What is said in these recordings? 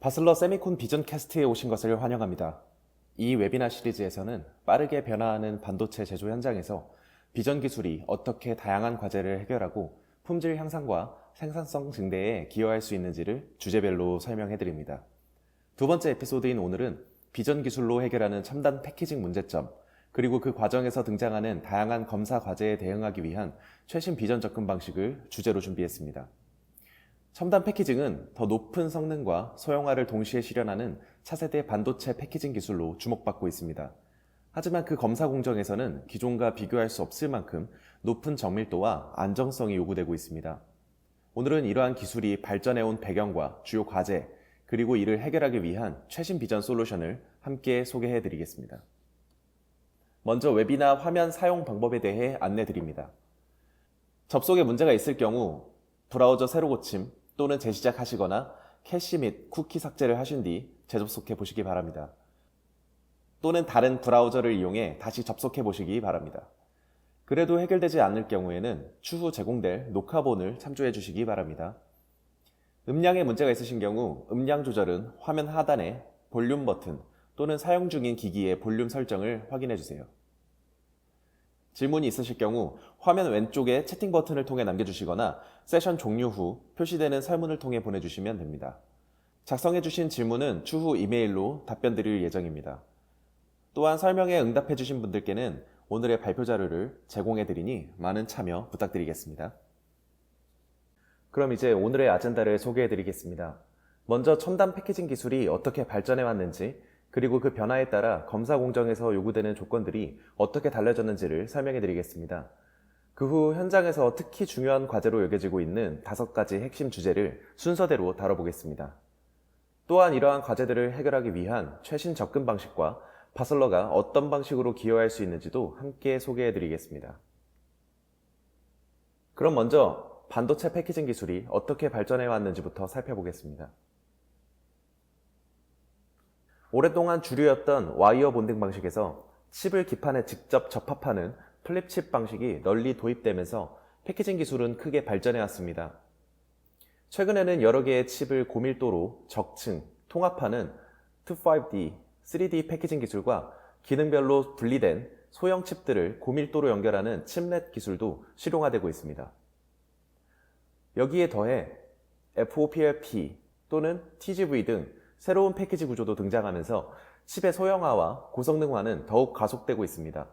바슬러 세미콘 비전 캐스트에 오신 것을 환영합니다. 이 웨비나 시리즈에서는 빠르게 변화하는 반도체 제조 현장에서 비전 기술이 어떻게 다양한 과제를 해결하고 품질 향상과 생산성 증대에 기여할 수 있는지를 주제별로 설명해 드립니다. 두 번째 에피소드인 오늘은 비전 기술로 해결하는 첨단 패키징 문제점, 그리고 그 과정에서 등장하는 다양한 검사 과제에 대응하기 위한 최신 비전 접근 방식을 주제로 준비했습니다. 첨단 패키징은 더 높은 성능과 소형화를 동시에 실현하는 차세대 반도체 패키징 기술로 주목받고 있습니다. 하지만 그 검사 공정에서는 기존과 비교할 수 없을 만큼 높은 정밀도와 안정성이 요구되고 있습니다. 오늘은 이러한 기술이 발전해온 배경과 주요 과제, 그리고 이를 해결하기 위한 최신 비전 솔루션을 함께 소개해 드리겠습니다. 먼저 웹이나 화면 사용 방법에 대해 안내 드립니다. 접속에 문제가 있을 경우 브라우저 새로 고침 또는 재시작하시거나 캐시 및 쿠키 삭제를 하신 뒤 재접속해 보시기 바랍니다. 또는 다른 브라우저를 이용해 다시 접속해 보시기 바랍니다. 그래도 해결되지 않을 경우에는 추후 제공될 녹화본을 참조해 주시기 바랍니다. 음량에 문제가 있으신 경우 음량 조절은 화면 하단에 볼륨 버튼 또는 사용 중인 기기의 볼륨 설정을 확인해 주세요. 질문이 있으실 경우 화면 왼쪽에 채팅 버튼을 통해 남겨주시거나 세션 종료 후 표시되는 설문을 통해 보내주시면 됩니다. 작성해주신 질문은 추후 이메일로 답변 드릴 예정입니다. 또한 설명에 응답해주신 분들께는 오늘의 발표 자료를 제공해 드리니 많은 참여 부탁드리겠습니다. 그럼 이제 오늘의 아젠다를 소개해 드리겠습니다. 먼저 첨단 패키징 기술이 어떻게 발전해 왔는지, 그리고 그 변화에 따라 검사 공정에서 요구되는 조건들이 어떻게 달라졌는지를 설명해 드리겠습니다. 그 후 현장에서 특히 중요한 과제로 여겨지고 있는 다섯 가지 핵심 주제를 순서대로 다뤄보겠습니다. 또한 이러한 과제들을 해결하기 위한 최신 접근 방식과 바슬러가 어떤 방식으로 기여할 수 있는지도 함께 소개해 드리겠습니다. 그럼 먼저 반도체 패키징 기술이 어떻게 발전해 왔는지부터 살펴보겠습니다. 오랫동안 주류였던 와이어 본딩 방식에서 칩을 기판에 직접 접합하는 플립칩 방식이 널리 도입되면서 패키징 기술은 크게 발전해 왔습니다. 최근에는 여러 개의 칩을 고밀도로 적층, 통합하는 2.5D, 3D 패키징 기술과 기능별로 분리된 소형 칩들을 고밀도로 연결하는 칩넷 기술도 실용화되고 있습니다. 여기에 더해 FOPLP 또는 TGV 등 새로운 패키지 구조도 등장하면서 칩의 소형화와 고성능화는 더욱 가속되고 있습니다.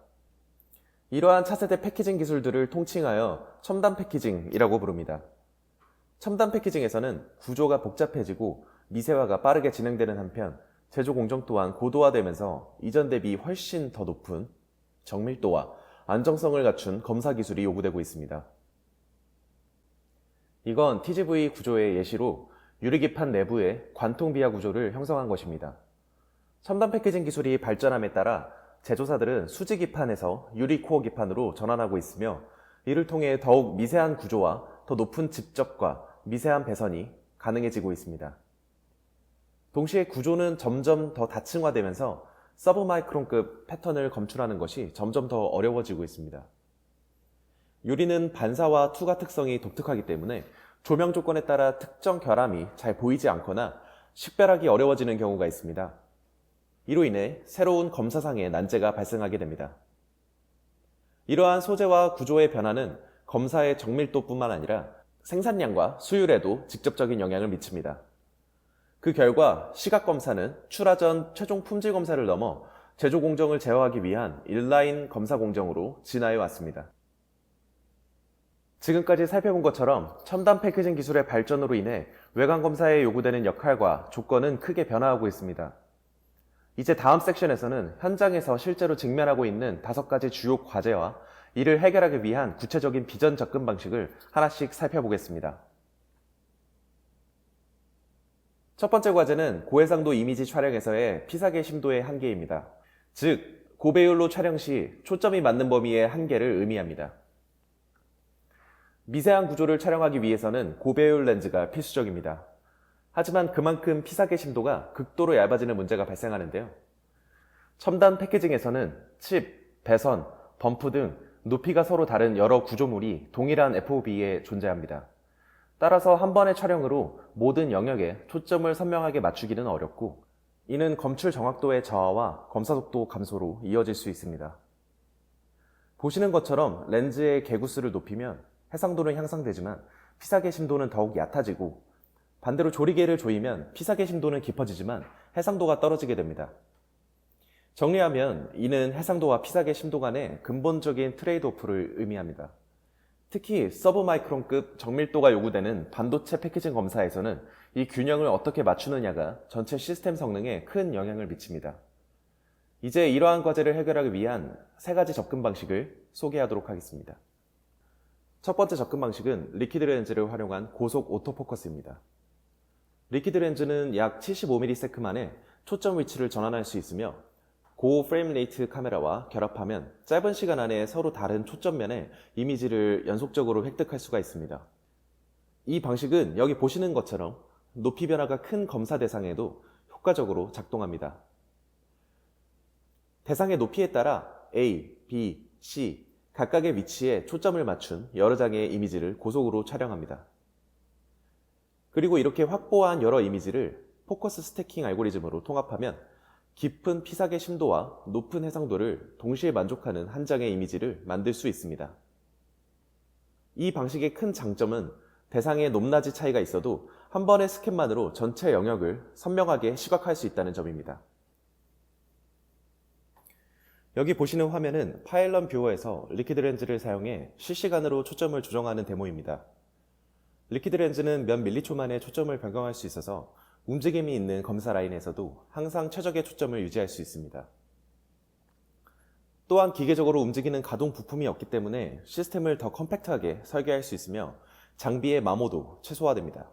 이러한 차세대 패키징 기술들을 통칭하여 첨단 패키징이라고 부릅니다. 첨단 패키징에서는 구조가 복잡해지고 미세화가 빠르게 진행되는 한편 제조 공정 또한 고도화되면서 이전 대비 훨씬 더 높은 정밀도와 안정성을 갖춘 검사 기술이 요구되고 있습니다. 이건 TGV 구조의 예시로 유리기판 내부의 관통 비하 구조를 형성한 것입니다. 첨단 패키징 기술이 발전함에 따라 제조사들은 수지 기판에서 유리 코어 기판으로 전환하고 있으며 이를 통해 더욱 미세한 구조와 더 높은 집적과 미세한 배선이 가능해지고 있습니다. 동시에 구조는 점점 더 다층화되면서 서브마이크론급 패턴을 검출하는 것이 점점 더 어려워지고 있습니다. 유리는 반사와 투과 특성이 독특하기 때문에 조명 조건에 따라 특정 결함이 잘 보이지 않거나 식별하기 어려워지는 경우가 있습니다. 이로 인해 새로운 검사상의 난제가 발생하게 됩니다. 이러한 소재와 구조의 변화는 검사의 정밀도뿐만 아니라 생산량과 수율에도 직접적인 영향을 미칩니다. 그 결과 시각검사는 출하 전 최종 품질 검사를 넘어 제조 공정을 제어하기 위한 인라인 검사 공정으로 진화해 왔습니다. 지금까지 살펴본 것처럼 첨단 패키징 기술의 발전으로 인해 외관 검사에 요구되는 역할과 조건은 크게 변화하고 있습니다. 이제 다음 섹션에서는 현장에서 실제로 직면하고 있는 다섯 가지 주요 과제와 이를 해결하기 위한 구체적인 비전 접근 방식을 하나씩 살펴보겠습니다. 첫 번째 과제는 고해상도 이미지 촬영에서의 피사계 심도의 한계입니다. 즉, 고배율로 촬영 시 초점이 맞는 범위의 한계를 의미합니다. 미세한 구조를 촬영하기 위해서는 고배율 렌즈가 필수적입니다. 하지만 그만큼 피사계 심도가 극도로 얇아지는 문제가 발생하는데요. 첨단 패키징에서는 칩, 배선, 범프 등 높이가 서로 다른 여러 구조물이 동일한 FOB에 존재합니다. 따라서 한 번의 촬영으로 모든 영역에 초점을 선명하게 맞추기는 어렵고 이는 검출 정확도의 저하와 검사 속도 감소로 이어질 수 있습니다. 보시는 것처럼 렌즈의 개구수를 높이면 해상도는 향상되지만 피사계 심도는 더욱 얕아지고 반대로 조리개를 조이면 피사계 심도는 깊어지지만 해상도가 떨어지게 됩니다. 정리하면 이는 해상도와 피사계 심도 간의 근본적인 트레이드 오프를 의미합니다. 특히 서브마이크론급 정밀도가 요구되는 반도체 패키징 검사에서는 이 균형을 어떻게 맞추느냐가 전체 시스템 성능에 큰 영향을 미칩니다. 이제 이러한 과제를 해결하기 위한 세 가지 접근 방식을 소개하도록 하겠습니다. 첫 번째 접근 방식은 리퀴드 렌즈를 활용한 고속 오토포커스입니다. 리퀴드 렌즈는 약 75ms 만에 초점 위치를 전환할 수 있으며 고 프레임 레이트 카메라와 결합하면 짧은 시간 안에 서로 다른 초점면에 이미지를 연속적으로 획득할 수가 있습니다. 이 방식은 여기 보시는 것처럼 높이 변화가 큰 검사 대상에도 효과적으로 작동합니다. 대상의 높이에 따라 A, B, C 각각의 위치에 초점을 맞춘 여러 장의 이미지를 고속으로 촬영합니다. 그리고 이렇게 확보한 여러 이미지를 포커스 스태킹 알고리즘으로 통합하면 깊은 피사계 심도와 높은 해상도를 동시에 만족하는 한 장의 이미지를 만들 수 있습니다. 이 방식의 큰 장점은 대상의 높낮이 차이가 있어도 한 번의 스캔만으로 전체 영역을 선명하게 시각할 수 있다는 점입니다. 여기 보시는 화면은 파일런 뷰어에서 리퀴드 렌즈를 사용해 실시간으로 초점을 조정하는 데모입니다. 리퀴드 렌즈는 몇 밀리초 만에 초점을 변경할 수 있어서 움직임이 있는 검사 라인에서도 항상 최적의 초점을 유지할 수 있습니다. 또한 기계적으로 움직이는 가동 부품이 없기 때문에 시스템을 더 컴팩트하게 설계할 수 있으며 장비의 마모도 최소화됩니다.